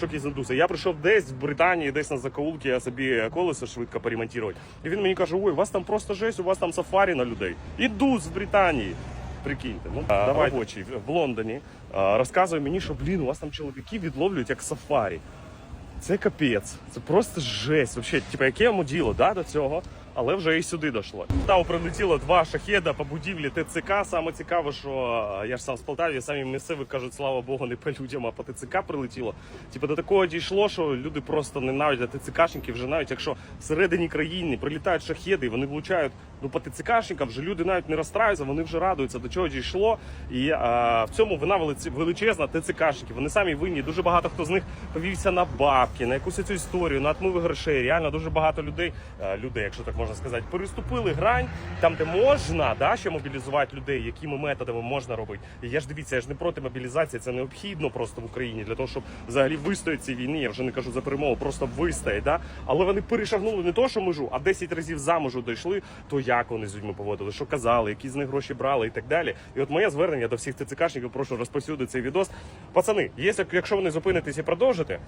Шок із індуса. Я прийшов десь в Британії, десь на закоулки, я собі колесо швидко поремонтувати. І він мені каже: ой, у вас там просто жесть, у вас там сафарі на людей. Індус в Британії. Прикиньте, ну давай робочий в Лондоні а, розказує мені, що блін, у вас там чоловіки відловлюють як сафарі. Це капець, це просто жесть. Вообще, типа, яке йому діло да, до цього, але вже і сюди дійшло. Там прилетіло два шахеда по будівлі ТЦК. Саме цікаве, що е, я ж сам з Полтави, самі місцеві кажуть, слава Богу, не по людям, а по ТЦК прилетіло. Типа до такого дійшло, що люди просто ненавидять ТЦКшників, вже навіть якщо всередині країни прилітають шахеди, вони влучають ну по ТЦКшникам, вже люди навіть не розстраюються, вони вже радуються, до чого дійшло. І а, в цьому вина величезна ТЦКшників. Вони самі винні. Дуже багато хто з них повівся на бабки, на якусь цю історію, на отмиви грошей. Реально дуже багато людей, е, людей, якщо так можна сказати, переступили грань там, де можна, да, ще мобілізувати людей, якими методами можна робити. І я ж дивіться, я ж не проти мобілізації, це необхідно просто в Україні для того, щоб взагалі вистояти цій війні. Я вже не кажу за перемогу, просто вистоять. Да? Але вони перешагнули не то, що межу, а 10 разів за межу дійшли. То як вони з людьми поводили, що казали, які з них гроші брали і так далі. І от моє звернення до всіх ТЦКшників, прошу розповсюдити цей відос. Пацани, якщо ви не зупинитесь і продовжите,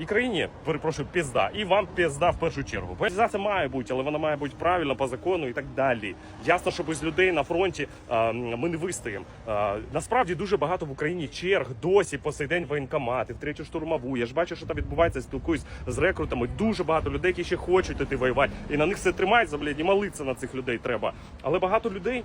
і країні, перепрошую, пізда, і вам пізда в першу чергу. Мобілізація має бути, але вона має бути правильно по закону і так далі. Ясно, що без людей на фронті а, ми не вистоїмо. Насправді дуже багато в Україні черг досі по сей день воєнкомати, в третю штурмову. Я ж бачу, що там відбувається, спілкуюсь з рекрутами. Дуже багато людей, які ще хочуть іти воювати, і на них все тримається, блядь, і молитися на цих людей треба. Але багато людей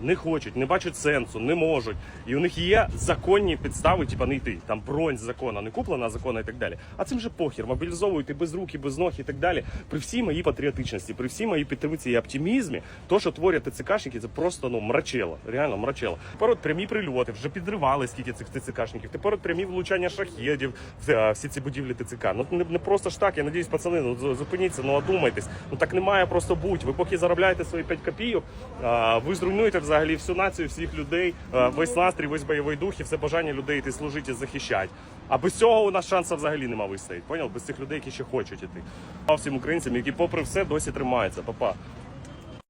не хочуть, не бачать сенсу, не можуть. І у них є законні підстави, типа не йти. Там бронь з закона, не куплена закона і так далі. А цим же похір, мобілізовують і без рук, і без ног і так далі. При всій моїй патріотичності, при всій моїй підтримці і оптимізмі, то, що творять ТЦКшники, це просто ну мрачело, реально мрачело. Тепер от прямі прильоти, вже підривали скільки цих ТЦКшників. Тепер от прямі влучання шахедів, в, е, всі ці будівлі ТЦК. Ну не, не просто ж так. Я надіюсь, пацани, ну зупиніться, ну одумайтесь. Ну так не має просто бути. Ви поки заробляєте свої 5 копійок, ви зруйнуєте взагалі всю націю, всіх людей, весь настрій, весь бойовий дух і все бажання людей йти служити і захищати. А без цього у нас шансу взагалі нема вистояти. Поняв? Без цих людей, які ще хочуть іти. А всім українцям, які попри все досі тримаються. Папа.